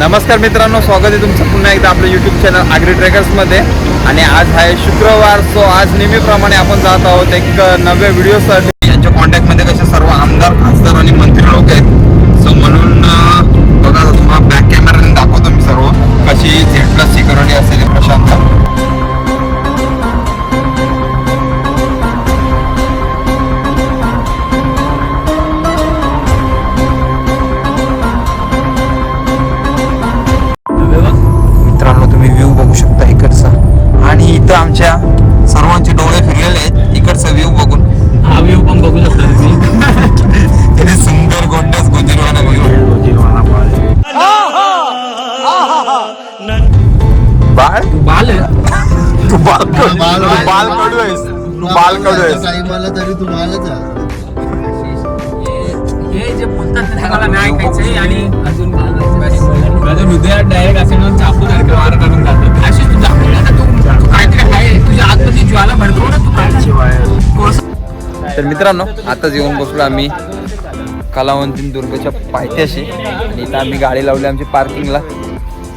नमस्कार मित्रांनो स्वागत आहे तुमचं पुन्हा एकदा आपलं यूट्यूब चॅनल आग्री ट्रेकर्समध्ये आणि आज आहे शुक्रवार सो आज नेहमीप्रमाणे आपण जात आहोत एक नव्या व्हिडिओसाठी यांच्या कॉन्टॅक्टमध्ये कसे सर्व आमदार खासदार आणि मंत्री लोक आहेत आमच्या सर्वांचे डोळे फिरलेले आहेत इकडचा व्ह्यू बघून हा व्ह्यू पण बघू शकता तुम्ही सुंदर गोंडस गोजीरवाना व्ह्यू बाळ बाल आहे. तू बाल कडू तू बाल कडू आहेस तू बाल कडू आहेस काही मला तरी तू आहे हे जे बोलतात ना त्याला नाही ऐकायचंय आणि अजून माझ्या हृदयात डायरेक्ट असे ना चाकू सारखे वार काढून जातात अशी तू दाखवली तू तू काहीतरी आहे तुझ्या आतमध्ये ज्वाला भडकव ना तू तर मित्रांनो आताच येऊन बसलो आम्ही कलावंतीन दुर्गच्या पायथ्याशी. आणि इथं आम्ही गाडी लावली आमची पार्किंगला.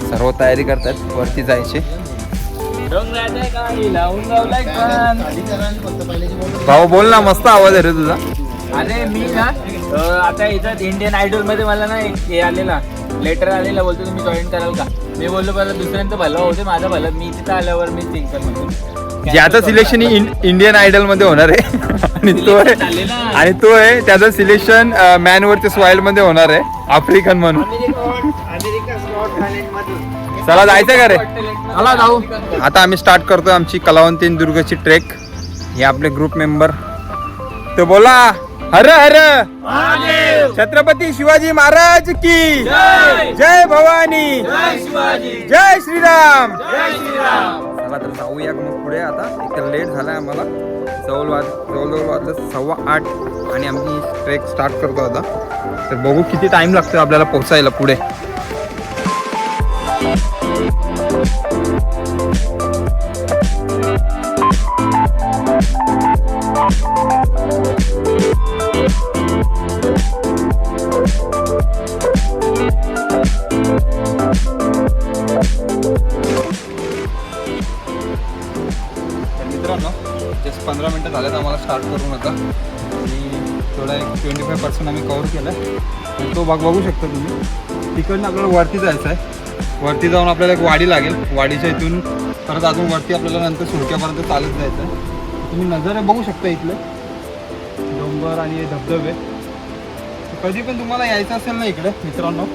सर्व तयारी करतात वरती जायचे. भाऊ बोल ना मस्त आवाज आहे रे तुझा. अरे मी ना आता इथं इंडियन आयडलमध्ये मला ना हे आलेला लेटर आलेला बोलतो तुम्ही जॉईन कराल का? मी बोललो पहिला दुसऱ्यांचं भलं होते माझं भलं. मी तिथं आल्यावर मी म्हणून. ज्याचं सिलेक्शन इंडियन आयडलमध्ये होणार आहे. आणि तो आहे. आणि तो आहे त्याचं सिलेक्शन मॅन वरती स्वाईल मध्ये होणार आहे. आफ्रिकन म्हणून. चला जायचं का रे? चला जाऊ. आता आम्ही स्टार्ट करतोय आमची कलावंतीन दुर्गची ट्रेक हे आपले ग्रुप मेंबर तो बोला हर हर! छत्रपती शिवाजी महाराज की जय! भवानी! जय श्रीराम! चला तर जाऊया मग पुढे आता. एक लेट झालाय आम्हाला. जवळ वाज जवळजवळ वाजलं सव्वा आठ आणि आम्ही ट्रेक स्टार्ट करतो आता. तर बघू किती टाइम लागतो आपल्याला पोहोचायला पुढे. तो बघू शकता तुम्ही. तिकडनं आपल्याला वरती जायचं आहे. वरती जाऊन आपल्याला एक वाडी लागेल. वाडीच्या इथून परत अजून वरती आपल्याला नंतर सुरक्यापर्यंत चालत जायचं आहे. तुम्ही नजर बघू शकता इथले. डोंगर आणि धबधबे. कधी पण तुम्हाला यायचं असेल ना इकडे मित्रांनो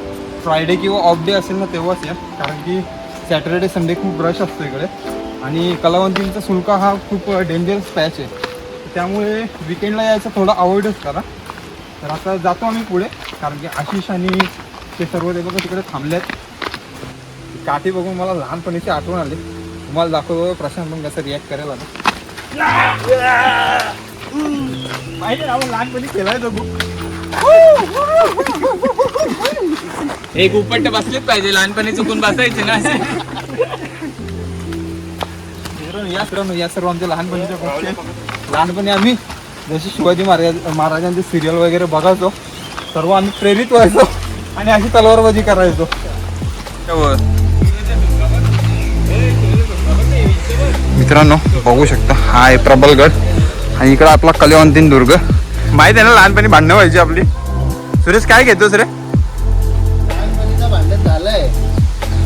फ्रायडे किंवा ऑफ डे असेल ना तेव्हाच या. कारण की सॅटर्डे संडे खूप रश असतो इकडे. आणि कलावंतींचा शुल्क हा खूप डेंजरस पॅच आहे. त्यामुळे विकेंडला यायचं थोडं अवॉइडच करा. तर आता जातो आम्ही पुढे कारण की आशिष आणि ते सर्व ते बघा तिकडे थांबलेत. ती काठी बघून मला लहानपणीची आठवण आली. तुम्हाला दाखवतो प्रशांत पण कसं रिॲक्ट करेल आता. माहिती आहे आपण लहानपणी खेळायचो खूप एक उपट्ट बसलेच पाहिजे लहानपणी चुकून बसायचे ना या सर्व या सर्व आमच्या लहानपणीच्या. लहानपणी आम्ही जशी शिवाजी महाराज महाराजांचे सिरियल वगैरे बघायचो सर्व आम्ही प्रेरित व्हायचो आणि अशी तलवारबाजी करायचो. मित्रांनो बघू शकता हा आहे प्रबलगड आणि इकडं आपला कलेवंतीन दुर्ग. माहीत आहे ना लहानपणी भांडणं व्हायची आपली. सुरेश काय घेतोस रे? लहानपणीचं भांडण झालंय.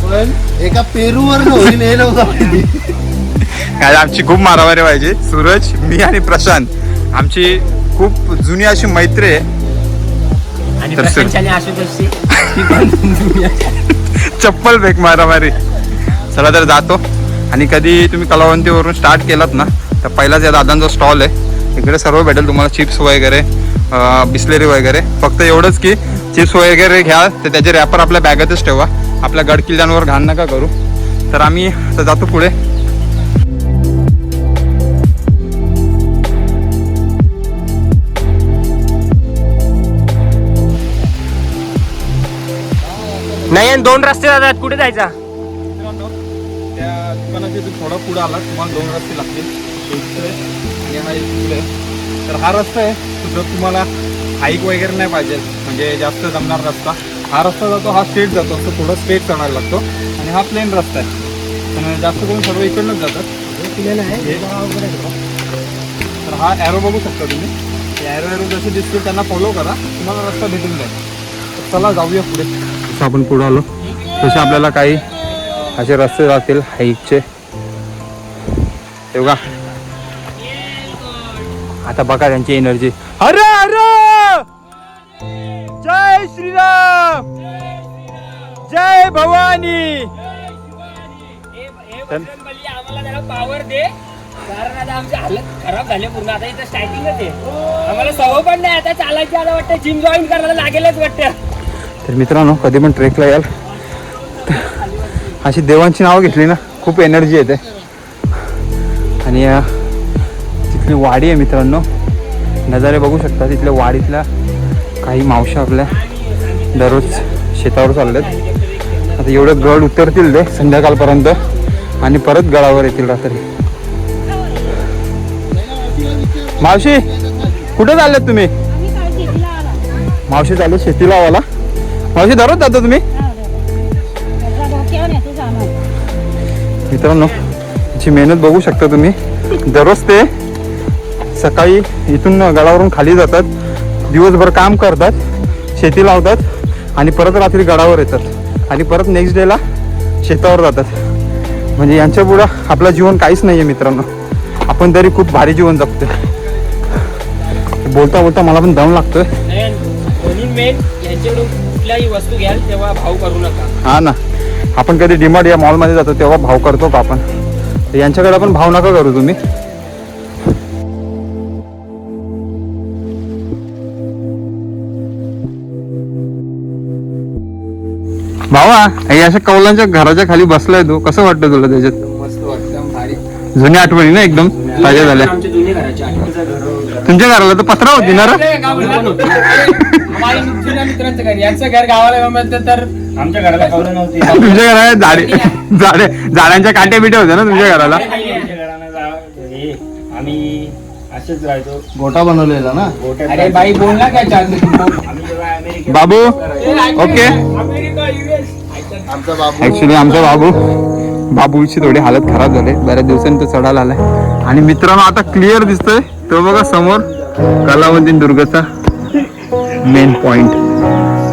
पण एका पेरूवर होईल हे नव्हतं. माहिती काय आमची खूप मारामारी व्हायची. सूरज मी आणि प्रशांत. आमची खूप जुनी अशी मैत्री आहे. आणि तर सर- प्रशांत आशुतोषची. ती पण जुनी आहे. चप्पल फेक मारामारी. चला तर जातो. आणि कधी तुम्ही कलावंतीवरून स्टार्ट केलात ना तर पहिलाच या दादांचा स्टॉल आहे. इकडे सर्व भेटेल तुम्हाला चिप्स वगैरे बिस्लेरी वगैरे. फक्त एवढंच की चिप्स वगैरे घ्या तर त्याचे रॅपर आपल्या बॅगेतच ठेवा. आपल्या गडकिल्ल्यांवर घाण नका करू. तर आम्ही आता जातो पुढे. नाही आणि दोन रस्ते जातात. कुठे जायचा? मित्रांनो त्या दुकानाच्या इथून थोडा पुढं आला. तुम्हाला दोन रस्ते लागतील. एक इकडे आणि हा एक इकडे तर हा रस्ता आहे. तो जर तुम्हाला हाईक वगैरे नाही पाहिजे. म्हणजे जास्त जमणार रस्ता. हा रस्ता जातो हा स्ट्रेट जातो. असं थोडं स्ट्रेट चढायला लागतो. आणि हा प्लेन रस्ता आहे. पण जास्त करून सर्व इकडनंच जातात. तर हा ॲरो बघू शकता तुम्ही. ॲरो ॲरो जसे दिसतील त्यांना फॉलो करा. तुम्हाला रस्ता भेटून जाईल. चला जाऊया पुढे. जसं आपण पुढे आलो तसे आपल्याला काही असे रस्ते जातील हाईकचे. तेव्हा आता बघा त्यांची एनर्जी. अरे अरे! जय श्रीराम! जय भवानी! आम्हाला पावर दे. कारण आता आमची हालत खराब झाली पूर्ण. आता इथं स्टार्टिंगच आहे. आम्हाला सवय पण नाही. आता चालायची आता वाटतं. जिम जॉईन करायला लागेलच वाटतं. तर मित्रांनो कधी पण ट्रेकला याल. तर अशी देवांची नावं घेतली ना खूप एनर्जी येते. आणि तिथली वाडी आहे मित्रांनो. नजारे बघू शकता तिथल्या वाडीतल्या काही मावशा आपल्या दररोज शेतावर चालल्यात. आता एवढं गड उतरतील ते संध्याकाळपर्यंत आणि परत गडावर येतील रात्री. मावशी कुठं चालल्यात तुम्ही? मावशी चालू शेतीला आवाला मावशी दररोज जाता तुम्ही? मित्रांनो याची मेहनत बघू शकता तुम्ही. दररोज ते सकाळी इथून गडावरून खाली जातात दिवसभर काम करतात शेती लावतात आणि परत रात्री गडावर येतात आणि परत नेक्स्ट डेला शेतावर जातात. म्हणजे यांच्या पुढं आपलं जीवन काहीच नाही आहे मित्रांनो. आपण तरी खूप भारी जीवन जगतोय. बोलता बोलता मला पण दम लागतोय. कुठल्याही वस्तू घ्याल तेव्हा भाव करू नका. हा ना. आपण कधी डिमार्ट या मॉलमध्ये जातो तेव्हा भाव करतो का आपण. यांच्याकडे पण भाव नका करू तुम्ही. भावा हे अशा कौलांच्या घराच्या खाली बसलाय तू. कसं वाटतं तुला त्याच्यात? जुन्या आठवणी ना एकदम ताज्या झाल्या. आमच्या जुन्या घराच्या तुमच्या घराला तर पत्रा होती ना रे? मित्रांचं घर. यांचं घर गावाला म्हणतात तर आमच्या घराला कवलं नव्हती. तुमच्या घराला झाडे झाडे झाडांच्या काट्या बिट्या होत्या ना तुमच्या घराला? आमच्या घराला जा- हे, आम्ही असेच राहायचो गोटा बनवलेला ना? अरे बाई बोल ना काय चालतं आम्ही जेव्हा अमेरिकेत बाबू? ओके. अमेरिका युएस आमचा बाबू. ऍक्च्युली आमचा बाबू. बाबूची थोडी हालत खराब झाली. बऱ्याच दिवसांनी तो चढायला आलाय. आणि मित्रांनो आता क्लिअर दिसतोय. तो बघा समोर कलावंतीन दुर्गचा मेन पॉइंट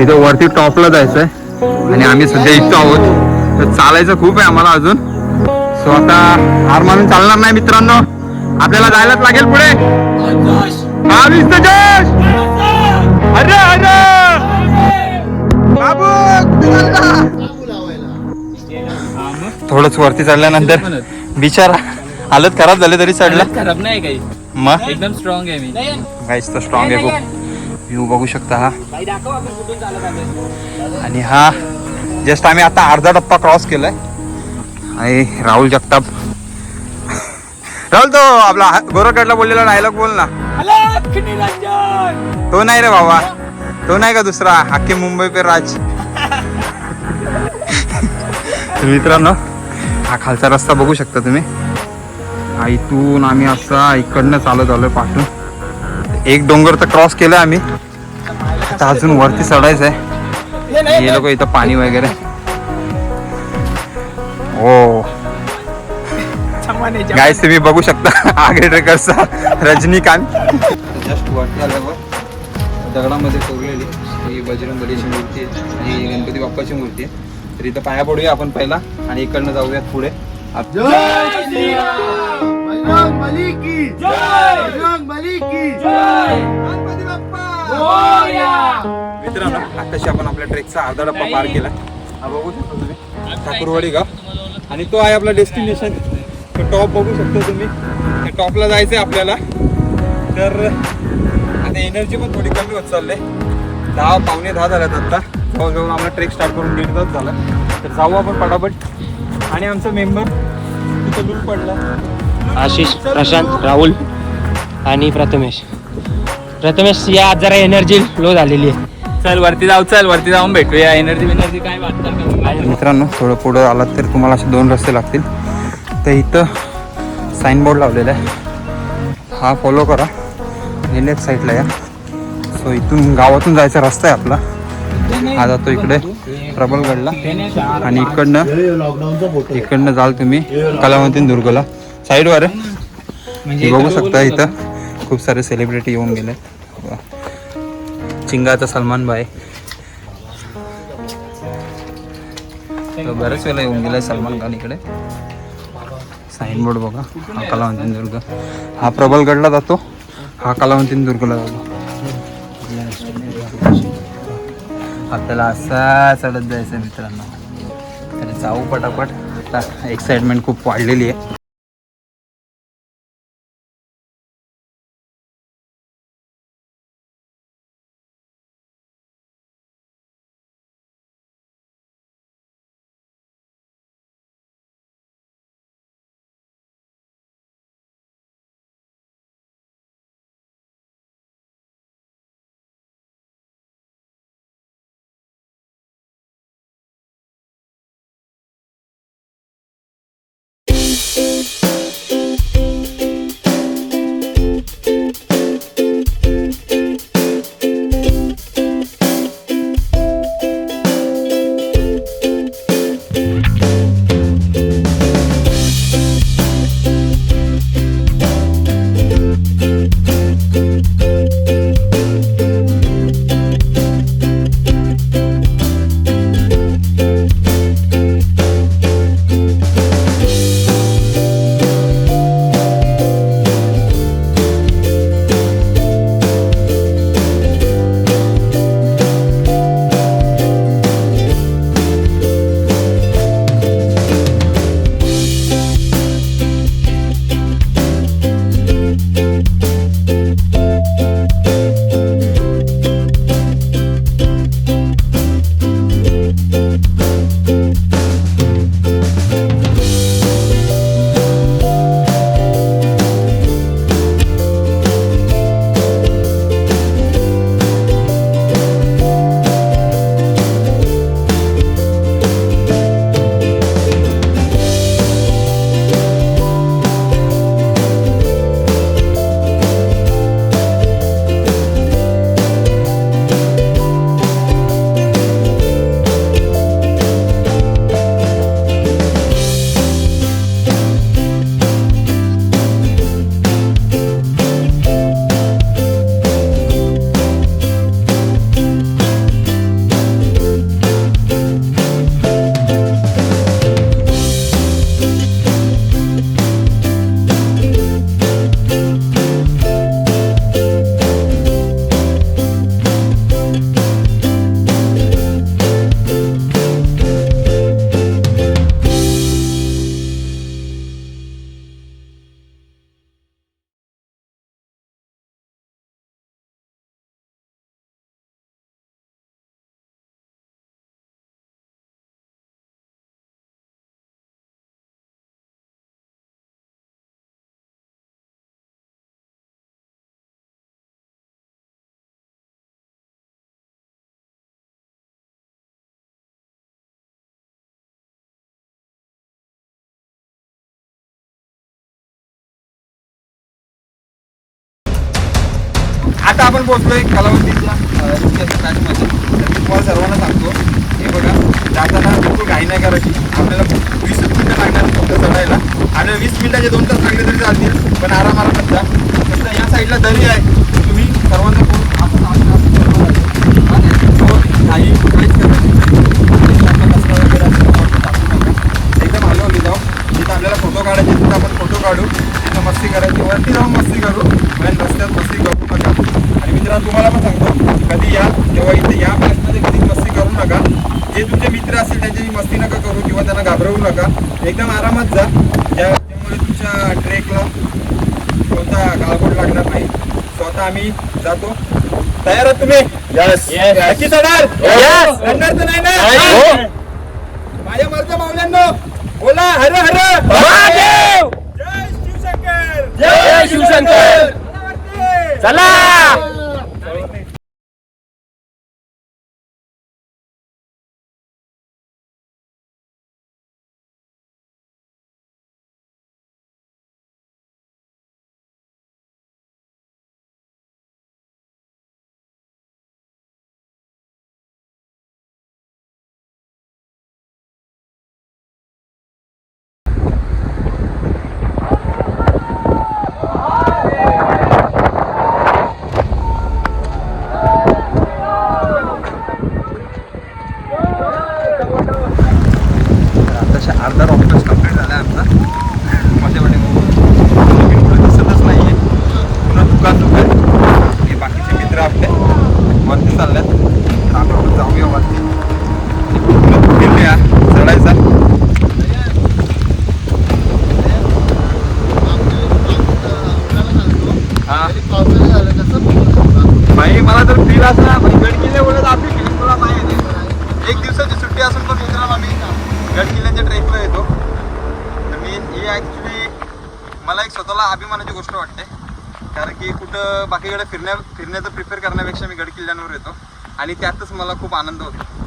इथं वरती टॉपला जायचंय. आणि आम्ही सध्या इथं आहोत. तर चालायचं खूप आहे आम्हाला अजून. सो आता हार मानून चालणार नाही मित्रांनो. आपल्याला जायलाच लागेल पुढे. अरे अरे! थोडंच वरती चढल्यानंतर बिचारा हालत खराब झाले तरी चढला. खराब नाही काही. मग एकदम स्ट्रॉंग आहे मी. गाईस तर स्ट्रॉंग आहे खूप. व्ह्यू बघू शकता हा. आणि हा जस्ट आम्ही आता अर्धा टप्पा क्रॉस केलाय. आणि राहुल जगताप. राहुल तो आपला गोरकडला बोललेला डायलॉग बोल ना. तो नाही रे बाबा. तो नाही का दुसरा? अख्खे मुंबई पे राज. तर मित्रांनो हा खालचा रस्ता बघू शकता तुम्ही. इथून आम्ही असा इकडनं चालत आलोय पाठून. एक डोंगर तर क्रॉस केलाय आम्ही. आता अजून वरती चढायचं आहे. हे लोक इथं पाणी वगैरे. हो. गाईस तुम्ही बघू शकता. आगे ट्रेकरचा रजनीकांत. जस्ट वरती आल्यावर दगडामध्ये कोरलेली ही बजरंग बलीची मूर्ती आहे आणि गणपती बाप्पाची मूर्ती आहे. तर इथं पाया पडूया आपण पहिला आणि इकडनं जाऊयात पुढे. बजरंग बली की जय बजरंग बली की जय गणपती बाप्पा मित्रांनो आताशी आपण आपल्या ट्रेकचा अर्धा डब्बा पार केला. हा बघू शकता तुम्ही. ठाकूरवाडी गाव. आणि तो आहे आपला डेस्टिनेशन तो टॉप बघू शकता तुम्ही. त्या टॉपला जायचं आहे आपल्याला. तर आता एनर्जी पण थोडी कमी होत चालले दहा पावणे दहा झाल्यात आता. जवळजवळ आम्हाला ट्रेक स्टार्ट करून दीड तास झाला. तर जाऊ आपण पटापट. आणि आमचा मेंबर तिथं लूट पडला. आशिष प्रशांत राहुल आणि प्रथमेश. प्रथमेश या आज जरा एनर्जी लो झालेली आहे. चल वरती जाऊ चल वरती जाऊन भेटूया. एनर्जी बिनर्जी काय वाटतं? मित्रांनो थोडं पुढं आलात तर तुम्हाला असे दोन रस्ते लागतील. तर इथं साईनबोर्ड लावलेला आहे. हा फॉलो करा. आणि लेफ्ट साईडला या. सो इथून गावातून जायचा रस्ता आहे आपला. हा जातो इकडे प्रबलगडला. आणि इकडनं इकडनं जाल तुम्ही कलावंतीन दुर्गला. साईडवर. हे बघू शकता इथं. खूप सारे सेलिब्रिटी येऊन गेले चिंगाचा सलमान भाई. तो बरेच वेळेला येऊन गेलाय सलमान खान इकडे. साईन बोर्ड बघा. हा कलावंतीन दुर्ग. हा प्रबलगडला जातो. हा कलावंतीन दुर्गला जातो. आपल्याला असा चढत जायचं मित्रांनो. तर जाऊ पटापट. आता एक्साइटमेंट खूप वाढलेली आहे. आता आपण पोहोचलोय कलावंतीच्या स्क्रॅचमध्ये तर तुम्हाला सर्वांना सांगतो हे बघा जाताना बिलकुल घाई नाही करायची. आपल्याला वीस मिनिटं लागणार फक्त चढायला. आणि वीस मिनिटाचे दोन तास लागले तरी चालतील पण आराम आरामात जा या साईडला दरी आहे तुम्ही सर्वांना बोल- असं असं- असं सर्व आहे. आणि याच्यावर घाई काहीच करायची नाही. आणि आपला कचरा वगैरे असेल तर वरती टाकू नका. एकदम हलवली जाऊ जिथं आपल्याला फोटो काढायचे तिथं आपण फोटो काढू तिथं मस्ती करायची वरती जाऊन मस्ती करू पण रस्त्यात मस्ती करू नका आणि मित्रांनो तुम्हाला पण सांगतो कधी या तेव्हा इथे या बसमध्ये कधी मस्ती करू नका जे तुमचे मित्र असतील त्यांच्याशी मस्ती नका करू किंवा त्यांना घाबरवू नका एकदम आरामात जा त्या त्यामुळे तुमच्या ट्रेकला कोणता गाळगोट लागणार नाही स्वतः आम्ही जातो तयार आहात तुम्ही? नक्की चढणार चढणार तर नाही ना? माझ्या मरच्या मावल्यांनो बोला हर हर. महादेव! जय शिवशंकर! जय शिवशंकर! वरती! चला आताशा अर्धा रॉकेट कंप्लीट झाला आहे आमचा मध्ये मध्ये नवीन पुढे दिसतच नाही आहे पुन्हा दुकान दुकान हे बाकीचे मित्र आपले वरती चालल्यात तर आपण पण जाऊया वरती पूर्ण फिरूया चढायचा हा पावसाळा झालं कसं बघू? भाई मला तर फील असला गड किल्ले बोलत आपली फिलिंग तुला नाही येते एक दिवसाची सुट्टी असून पण मित्रांनो आम्ही गड किल्ल्याच्या ट्रेकला येतो तर मी ही ॲक्च्युली मला एक स्वतःला अभिमानाची गोष्ट वाटते कारण की कुठं बाकीकडे फिरण्या फिरण्याचं प्रिपेअर करण्यापेक्षा मी गड किल्ल्यांवर येतो. आणि त्यातच मला खूप आनंद होतो.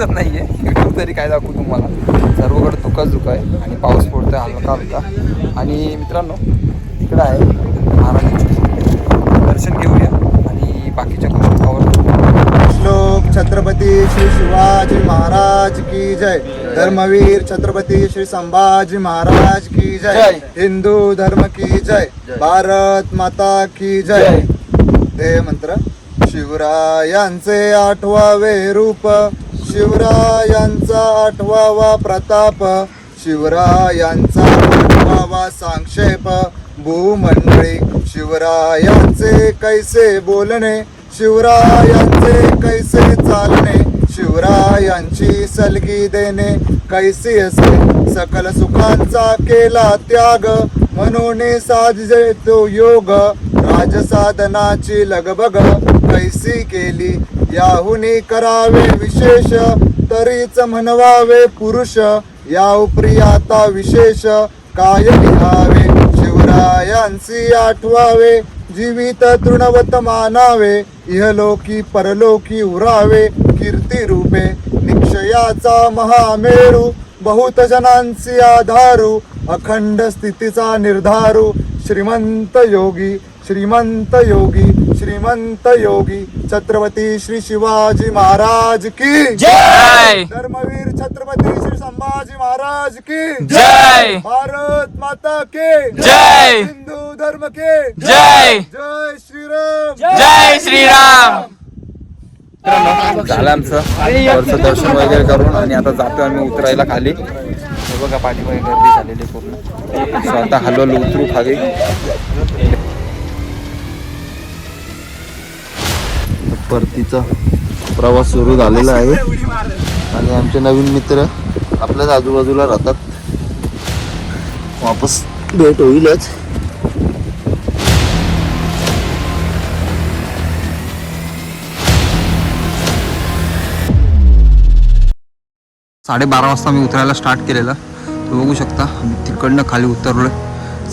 दिसत नाही आहे व्ह्यू तरी काय दाखवू तुम्हाला. सर्वकडे धुकाच धुका आहे आणि पाऊस पडतोय हलका हलका. आणि मित्रांनो इकडं आहे महाराजांचं दर्शन घेऊया आणि बाकीच्या गोष्टी कवर श्लोक छत्रपती श्री शिवाजी महाराज की जय. धर्मवीर छत्रपती श्री संभाजी महाराज की जय. हिंदू धर्म की जय. भारत माता की जय. ते मंत्र शिवरायांचे आठवावे रूप. शिवरायांचा आठवावा प्रताप शिवरायांचा आठवावा संक्षेप. भूमंडळी शिवरायांचे कैसे बोलणे? शिवरायांचे कैसे चालणे? शिवरायांची सलगी देणे कैसी असे? सकल सुखांचा केला त्याग म्हणून साधजे तो योग. राजसाधनाची लगबग कैसी केली याहुनी करावे विशेष तरीच म्हणवावे पुरुष. या उप्रियाता विशेष काय लिहावे? शिवरायांची आठवावे जीवित तृणवत मानावे. इहलोकी परलोकी उरावे कीर्ती रूपे निक्षयाचा महामेरू बहुत जनांची आधारू. अखंड स्थितीचा निर्धारू. श्रीमंत योगी श्रीमंत योगी. श्रीमंत योगी छत्रपती श्री शिवाजी महाराज की जय! धर्मवीर छत्रपती श्री संभाजी महाराज की जय! भारत माता के जय. हिंदू धर्म के जय! जय श्रीराम! जय श्रीराम! झालं आमचं. वरचं दर्शन वगैरे करून आणि आता जातो आम्ही उतरायला खाली. हे बघा पाठीमागे गर्दी झालेली पूर्ण. आता हलवलं उतरू खाली. परतीचा प्रवास सुरू झालेला आहे. आणि आमचे नवीन मित्र आपल्याच आजूबाजूला राहतात. वापस भेट होईलच. साडेबारा वाजता मी उतरायला स्टार्ट केलेला. तुम्ही बघू शकता आम्ही तिकडनं खाली उतरलोय.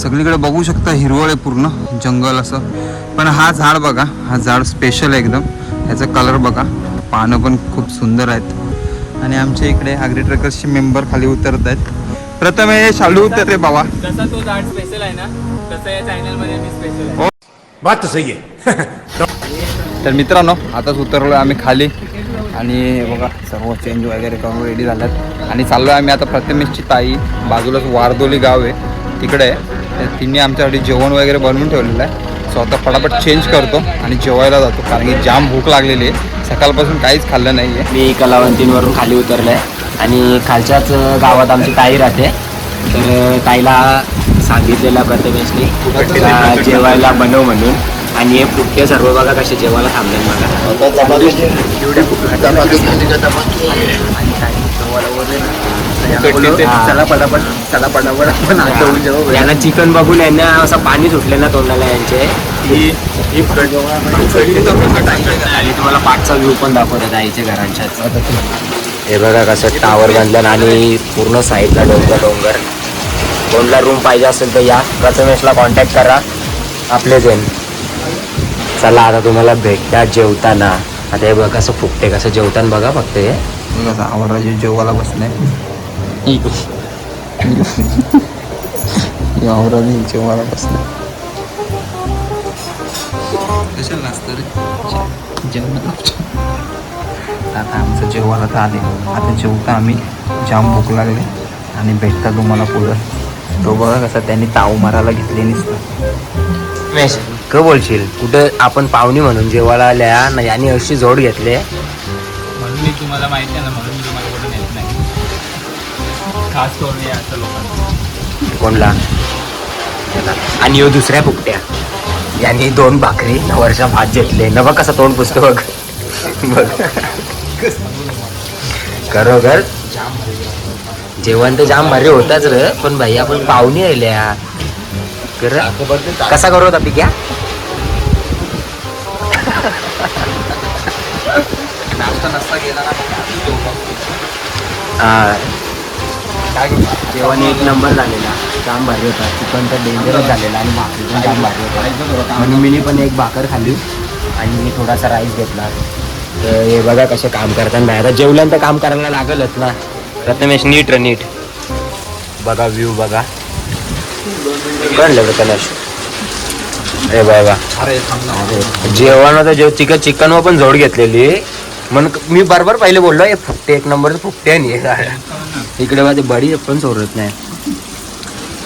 सगळीकडे बघू शकता हिरवळ आहे पूर्ण जंगल असं. पण हा झाड बघा हा झाड स्पेशल आहे एकदम. ह्याचा कलर बघा. पानं पण खूप सुंदर आहेत. आणि आमच्या इकडे आग्री ट्रेकर्सचे मेंबर खाली उतरत आहेत. प्रथम हे शालू तर रे बाबा. जसा तो झाड स्पेशल आहे ना तसं या चॅनलमध्ये मी स्पेशल आहे. बात सही है। तर मित्रांनो आताच उतरलो आम्ही खाली. आणि बघा सर्व चेंज वगैरे करून रेडी झाल्यात. आणि चाललो आहे आम्ही आता प्रथमेशची ताई. बाजूलाच वारदोली गाव आहे. तिकडे आहे. तर तिने आमच्यासाठी जेवण वगैरे बनवून ठेवलेलं आहे. सो आता फटाफट चेंज करतो आणि जेवायला जातो कारण की जाम भूक लागलेली आहे. सकाळपासून काहीच खाल्लं नाही आहे मी कलावंतींवरून खाली उतरलोय आणि खालच्याच गावात आमची ताई राहते. तर ताईला सांगितलेलं प्रथमेशनी जेवायला बनव म्हणून. आणि हे फुटके सर्व बघा कसे जेवायला थांबले मला चला पटापट चला पटापट आपण यांना चिकन बघून यांना असं पाणी सुटले ना तोंडाला यांचे. ही ही आणि तुम्हाला पाठचा व्ह्यू पण दाखवतात आईच्या घरांच्याच हे बघा कसं टावर बांधलं आणि पूर्ण साईडला डोंगर डोंगर. कोणला रूम पाहिजे असेल तर या प्रथमेशला कॉन्टॅक्ट करा. आपले जण चला आता तुम्हाला भेटता जेवताना. आता हे बघा कसं फुकते कसं जेवताना बघा फक्त हे. आवडराजे जेवायला बसलाय आवडराजे जेवायला बसलाय कशाला नसतं रे? जेवण आता आमचं जेवायला तर आले. आता जेवता आम्ही. जाम भूक लागले. आणि भेटता तुम्हाला पुढं. तो बघा कसा त्यांनी ताव मारायला घेतले नसतं. क बोलशील. कुठं आपण पाहुणी म्हणून जेवायला आल्या ना यांनी अशी जोड घेतले. म्हणून मी तुम्हाला माहिती आहे ना म्हणून खास करून हे असं लोकांना कोणला. आणि यो दुसऱ्या फुकट्या यांनी दोन भाकरी वर्षा भात घेतले. न बघ कसं तोंड पुसतो बघ. बघ. खरोखर जेवण तर जाम भारी होताच रे. पण भाई आपण पाहुणे आल्या कर कसा करू होता पिक्या? नाश्ता जेवण एक नंबर झालेला. जाम भारी होता. चिकन तर डेंजरच झालेला आणि भाकरी पण जाम भारी होता. म्हणून मी पण एक भाकर खाल्ली आणि मी थोडासा राईस घेतला. तर हे बघा कसे काम करताना नाही आता जेवल्यानंतर काम करायला लागलच ना. प्रथमेश नीट र नीट. बघा व्ह्यू बघा. कळलं प्रथमेश हे बघा. जेवण होतं जेव चिकन चिकनवर पण जोड घेतलेली. मग मी बरोबर पहिले बोललो हे फुकटे एक नंबरचं फुकटे आणि इकडे बघा ते बडी पण सोडत नाही.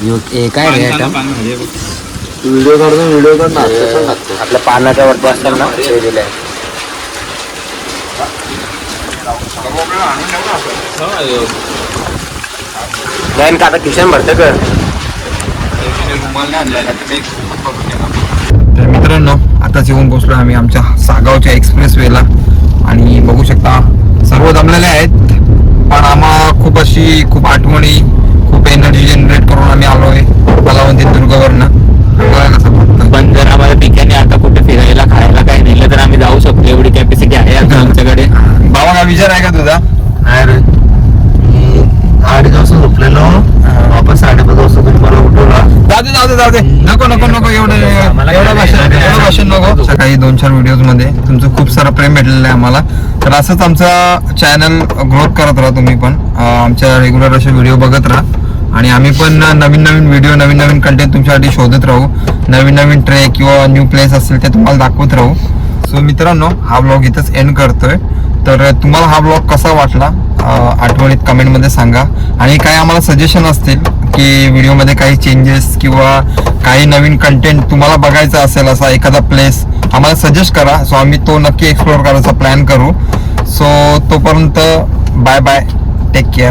यो- हे काय रे आयटम व्हिडिओ काढतो व्हिडिओ काढून आपल्या पानाच्या वरती असतात ना ते दिलंय. नाही का आता किशन भरतं कर. तर मित्रांनो आताच येऊन पोहोचलो आम्ही आमच्या सागावच्या एक्सप्रेस वेला आणि बघू शकता सर्व जमलेले आहेत. पण आम्हा खूप अशी खूप आठवणी खूप एनर्जी जनरेट करून आम्ही आलोय कलावंती दुर्गावरनं. बघा कसं फक्त पण जर आम्हाला पिक्याने आता कुठे फिरायला खायला काही नेलं तर आम्ही जाऊ शकतो. एवढी कॅपॅसिटी आहे आता आमच्याकडे. बाबा काय विचार आहे का तुझा? नाही रे. अडीच वाजता झोपलेलो. वापस साडेपाच वाजता तुम्ही मला उठवला. जाऊ दे जाऊ दे जाऊ दे. नको एवढं एवढं भाषण एवढं भाषण नको. सकाळी दोन चार व्हिडिओजमध्ये तुमचं खूप सारं प्रेम भेटलेलं आहे आम्हाला. तर असंच आमचा चॅनल ग्रोथ करत राहा तुम्ही पण. आमच्या रेग्युलर असे व्हिडिओ बघत राहा. आणि आम्ही पण नवीन नवीन व्हिडिओ नवीन नवीन कंटेंट तुमच्यासाठी शोधत राहू. नवीन नवीन ट्रेक किंवा न्यू प्लेस असतील ते तुम्हाला दाखवत राहू. सो मित्रांनो हा ब्लॉग इथंच एंड करतोय. तर तुम्हाला हा ब्लॉग कसा वाटला आठवणीत कमेंटमध्ये सांगा. आणि काही आम्हाला सजेशन असतील की व्हिडिओमध्ये काही चेंजेस किंवा काही नवीन कंटेंट तुम्हाला बघायचा असेल असा एखादा प्लेस आम्हाला सजेस्ट करा. सो आम्ही तो नक्की एक्सप्लोअर करायचा प्लॅन करू. सो तोपर्यंत बाय बाय टेक केअर